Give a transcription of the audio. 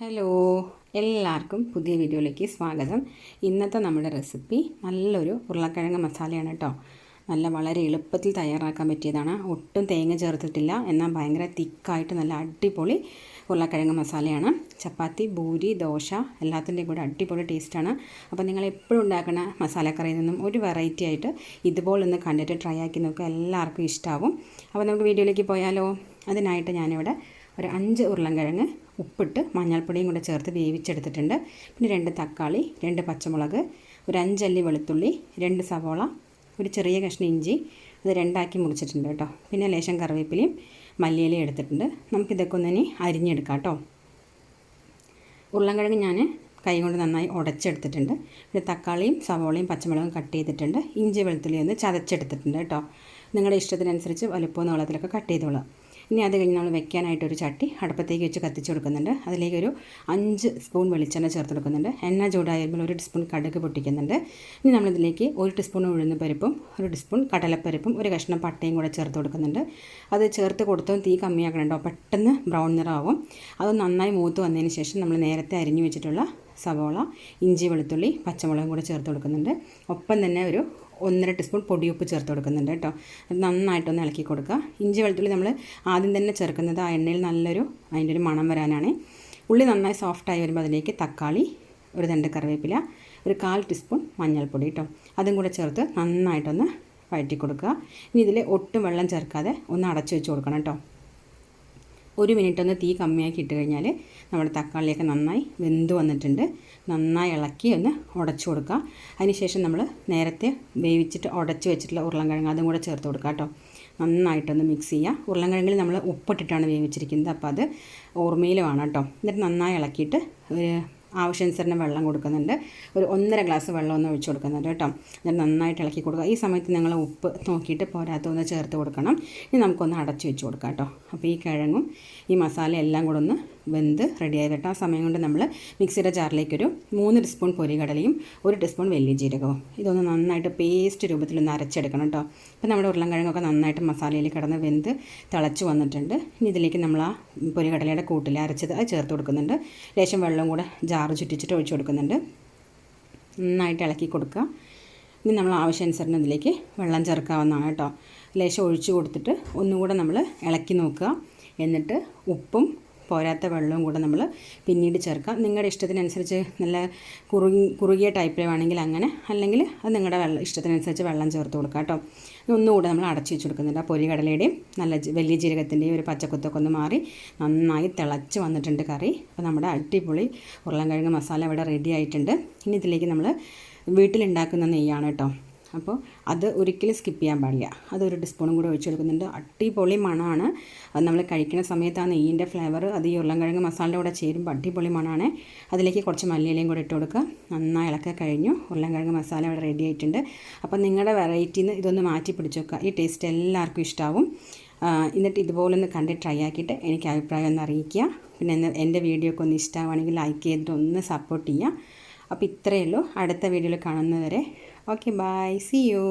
Hello എല്ലാവർക്കും പുതിയ വീഡിയോയിലേക്ക് സ്വാഗതം. ഇന്നത്തെ നമ്മുടെ റെസിപ്പി നല്ലൊരു ഉരുളക്കിഴങ്ങ് മസാലയാണ് കേട്ടോ. നല്ല വളരെ എളുപ്പത്തിൽ തയ്യാറാക്കാൻ പറ്റിയതാണ്. ഒട്ടും തേങ്ങ ചേർത്തിട്ടില്ല. എന്നാൽ ഭയങ്കര തിക്കായിട്ട് നല്ല അടിപൊളി ഉരുളക്കിഴങ്ങ് മസാലയാണ്. ചപ്പാത്തി ഭൂരി ദോശ എല്ലാത്തിന്റെയും കൂടെ അടിപൊളി ടേസ്റ്റാണ്. അപ്പോൾ നിങ്ങൾ എപ്പോഴും ഉണ്ടാക്കുന്ന മസാലക്കറിയിൽ നിന്നും ഒരു വെറൈറ്റി ആയിട്ട് ഇതുപോലെ ഒന്ന് കണ്ടിട്ട് ട്രൈ ആക്കി നോക്കുക. എല്ലാവർക്കും ഇഷ്ടമാവും അപ്പോൾ നമുക്ക് വീഡിയോയിലേക്ക് പോയാലോ. അതിനായിട്ട് ഞാനിവിടെ ഒരു അഞ്ച് ഉരുളൻകിഴങ്ങ് ഉപ്പിട്ട് മഞ്ഞൾപ്പൊടിയും കൂടെ ചേർത്ത് വേവിച്ചെടുത്തിട്ടുണ്ട്. പിന്നെ രണ്ട് തക്കാളി രണ്ട് പച്ചമുളക് ഒരു അഞ്ചല്ലി വെളുത്തുള്ളി രണ്ട് സവോള ഒരു ചെറിയ കഷ്ണം ഇഞ്ചി അത് രണ്ടാക്കി മുറിച്ചിട്ടുണ്ട് കേട്ടോ. പിന്നെ ലേശം കറിവേപ്പിലയും മല്ലിയിലയും എടുത്തിട്ടുണ്ട്. നമുക്കിതൊക്കെ ഒന്നിനി അരിഞ്ഞെടുക്കാം കേട്ടോ. ഉരുളൻകിഴങ്ങ് ഞാൻ കൈ കൊണ്ട് നന്നായി ഉടച്ചെടുത്തിട്ടുണ്ട്. പിന്നെ തക്കാളിയും സവോളയും പച്ചമുളകും കട്ട് ചെയ്തിട്ടുണ്ട്. ഇഞ്ചി വെളുത്തുള്ളി ഒന്ന് ചതച്ചെടുത്തിട്ടുണ്ട് കേട്ടോ. നിങ്ങളുടെ ഇഷ്ടത്തിനനുസരിച്ച് വലുപ്പവും നീളത്തിലൊക്കെ കട്ട് ചെയ്തോളാം. ഇനി അത് കഴിഞ്ഞ് നമ്മൾ വെക്കാനായിട്ടൊരു ചട്ടി അടുപ്പത്തേക്ക് വെച്ച് കത്തിച്ച് കൊടുക്കുന്നുണ്ട്. അതിലേക്ക് ഒരു അഞ്ച് സ്പൂൺ വെളിച്ചെണ്ണ ചേർത്ത് കൊടുക്കുന്നുണ്ട്. എണ്ണ ചൂടായപ്പോൾ ഒരു ടീസ്പൂൺ കടുക് പൊട്ടിക്കുന്നുണ്ട്. ഇനി നമ്മളിതിലേക്ക് ഒരു ടീസ്പൂൺ ഉഴുന്ന് പരിപ്പും ഒരു ടീസ്പൂൺ കടലപ്പരിപ്പും ഒരു കഷ്ണം പട്ടയും കൂടെ ചേർത്ത് കൊടുക്കുന്നുണ്ട്. അത് ചേർത്ത് കൊടുത്തും തീ കമ്മിയാക്കണം കേട്ടോ പെട്ടെന്ന് ബ്രൗൺ നിറമാവും അത് നന്നായി മൂത്ത് വന്നതിന് ശേഷം നമ്മൾ നേരത്തെ അരിഞ്ഞു വെച്ചിട്ടുള്ള സവോള ഇഞ്ചി വെളുത്തുള്ളി പച്ചമുളകും കൂടെ ചേർത്ത് കൊടുക്കുന്നുണ്ട്. ഒപ്പം തന്നെ ഒരു ഒന്നര ടീസ്പൂൺ പൊടിയുപ്പ് ചേർത്ത് കൊടുക്കുന്നുണ്ട് കേട്ടോ. നന്നായിട്ടൊന്ന് ഇളക്കി കൊടുക്കുക. ഇഞ്ചി വെളുത്തുള്ളി നമ്മൾ ആദ്യം തന്നെ ചേർക്കുന്നത് ആ എണ്ണയിൽ നല്ലൊരു അതിന്റെ ഒരു മണം വരാനാണ്. ഉള്ളി നന്നായി സോഫ്റ്റായി വരുമ്പോൾ അതിലേക്ക് തക്കാളി ഒരു രണ്ട് കറിവേപ്പില ഒരു കാൽ ടീസ്പൂൺ മഞ്ഞൾപ്പൊടി കേട്ടോ. അതും കൂടെ ചേർത്ത് നന്നായിട്ടൊന്ന് വഴറ്റി കൊടുക്കുക. ഇനി ഇതിൽ ഒട്ടും വെള്ളം ചേർക്കാതെ ഒന്ന് അടച്ചു വെച്ച് കൊടുക്കണം കേട്ടോ. ഒരു മിനിറ്റ് ഒന്ന് തീ കമ്മിയാക്കി ഇട്ട് കഴിഞ്ഞാൽ നമ്മുടെ തക്കാളിയൊക്കെ നന്നായി വെന്ത് വന്നിട്ടുണ്ട്. നന്നായി ഇളക്കി ഒന്ന് ഉടച്ചു കൊടുക്കുക അതിനുശേഷം നമ്മൾ നേരത്തെ വേവിച്ചിട്ട് ഉടച്ച് വെച്ചിട്ടുള്ള ഉരുളൻകിഴങ്ങ് അതും കൂടെ ചേർത്ത് കൊടുക്കുക കേട്ടോ. നന്നായിട്ടൊന്ന് മിക്സ് ചെയ്യുക ഉരുളൻകിഴങ്ങിൽ നമ്മൾ ഉപ്പിട്ടിട്ടാണ് വേവിച്ചിരിക്കുന്നത്. അപ്പോൾ അത് ഓർമ്മയിലുമാണ് കേട്ടോ. എന്നിട്ട് നന്നായി ഇളക്കിയിട്ട് ആവശ്യാനുസരണം വെള്ളം കൊടുക്കുന്നുണ്ട്. ഒരു ഒന്നര ഗ്ലാസ് വെള്ളം ഒന്ന് ഒഴിച്ച് കൊടുക്കുന്നുണ്ട് കേട്ടോ. എന്നിട്ട് നന്നായിട്ട് ഇളക്കി കൊടുക്കുക. ഈ സമയത്ത് നിങ്ങൾ ഉപ്പ് നോക്കിയിട്ട് പോരാത്ത ഒന്ന് ചേർത്ത് കൊടുക്കണം. ഇനി നമുക്കൊന്ന് അടച്ച് വെച്ച് കൊടുക്കാം കേട്ടോ. അപ്പോൾ ഈ കിഴങ്ങും ഈ മസാല എല്ലാം കൂടെ ഒന്ന് വെന്ത് റെഡിയായി വരട്ടെ ആ സമയം കൊണ്ട് നമ്മൾ മിക്സിയുടെ ജാറിലേക്കൊരു മൂന്ന് ടീസ്പൂൺ പൊരികടലയും ഒരു ടീസ്പൂൺ വലിയ ജീരകവും. ഇതൊന്ന് നന്നായിട്ട് പേസ്റ്റ് രൂപത്തിലൊന്ന് അരച്ചെടുക്കണം കേട്ടോ അപ്പോൾ നമ്മുടെ ഉരുളൻകിഴങ്ങൊക്കെ നന്നായിട്ട് മസാലയിൽ കിടന്ന് വെന്ത് തിളച്ച് വന്നിട്ടുണ്ട്. ഇനി ഇതിലേക്ക് നമ്മൾ ആ പൊരികടലയുടെ കൂട്ടിൽ അരച്ചത് അത് ചേർത്ത് കൊടുക്കുന്നുണ്ട്. ലേശം വെള്ളം കൂടെ ജാറ് ചുറ്റിച്ചിട്ട് ഒഴിച്ചു കൊടുക്കുന്നുണ്ട്. നന്നായിട്ട് ഇളക്കി കൊടുക്കുക. ഇനി നമ്മൾ ആവശ്യാനുസരണം ഇതിലേക്ക് വെള്ളം ചേർക്കാവുന്നതാണ് കേട്ടോ ലേശം ഒഴിച്ചു കൊടുത്തിട്ട് ഒന്നുകൂടെ നമ്മൾ ഇളക്കി നോക്കുക. എന്നിട്ട് ഉപ്പും പോരാത്ത വെള്ളവും കൂടെ നമ്മൾ പിന്നീട് ചേർക്കാം. നിങ്ങളുടെ ഇഷ്ടത്തിനനുസരിച്ച് നല്ല കുറുകി കുറുകിയ ടൈപ്പിൽ വേണമെങ്കിൽ അങ്ങനെ അല്ലെങ്കിൽ അത് നിങ്ങളുടെ വെള്ളം ഇഷ്ടത്തിനനുസരിച്ച് വെള്ളം ചേർത്ത് കൊടുക്കാം കേട്ടോ. ഒന്നുകൂടെ നമ്മൾ അടച്ചു വെച്ച് കൊടുക്കുന്നുണ്ട് ആ പൊരികടലയുടെയും നല്ല വലിയ ജീരകത്തിന്റെയും ഒരു പച്ചക്കുത്തൊക്കെ ഒന്ന് മാറി നന്നായി തിളച്ച് വന്നിട്ടുണ്ട് കറി. അപ്പോൾ നമ്മുടെ അടിപൊളി ഉരുളൻകിഴങ്ങ് മസാല ഇവിടെ റെഡി ആയിട്ടുണ്ട്. ഇനി ഇതിലേക്ക് നമ്മൾ വീട്ടിലുണ്ടാക്കുന്ന നെയ്യാണ് കേട്ടോ. അപ്പോൾ അത് ഒരിക്കലും സ്കിപ്പ് ചെയ്യാൻ പാടില്ല. അതൊരു ടീസ്പൂണും കൂടെ ഒഴിച്ച് കൊടുക്കുന്നുണ്ട്. അടിപൊളി മണമാണ്. അത് നമ്മൾ കഴിക്കുന്ന സമയത്ത് ആ നെയ്യിന്റെ ഫ്ലേവർ അത് ഈ ഉരുളൻകിഴങ്ങ് മസാലയുടെ കൂടെ ചേരുമ്പോൾ അടിപൊളി മണമാണ്. അതിലേക്ക് കുറച്ച് മല്ലിയിലയും കൂടെ ഇട്ട് കൊടുക്കുക. നന്നായി ഇളക്കി കഴിഞ്ഞു. ഉരുളൻകിഴങ്ങ് മസാല ഇവിടെ റെഡി ആയിട്ടുണ്ട്. അപ്പോൾ നിങ്ങളുടെ വെറൈറ്റിയിൽ നിന്ന് ഇതൊന്ന് മാറ്റി പിടിച്ച് വെക്കുക. ഈ ടേസ്റ്റ് എല്ലാവർക്കും ഇഷ്ടമാവും എന്നിട്ട് ഇതുപോലൊന്ന് കണ്ട് ട്രൈ ആക്കിയിട്ട് എനിക്ക് അഭിപ്രായം ഒന്ന് അറിയിക്കുക. പിന്നെ എന്റെ വീഡിയോ ഒക്കെ ഒന്ന് ഇഷ്ടമാണെങ്കിൽ ലൈക്ക് ചെയ്തിട്ട് ഒന്ന് സപ്പോർട്ട് ചെയ്യുക. അപ്പോൾ ഇത്രയേ ഉള്ളൂ. അടുത്ത വീഡിയോയിൽ കാണുന്നവരെ ഓക്കെ ബൈ സി യു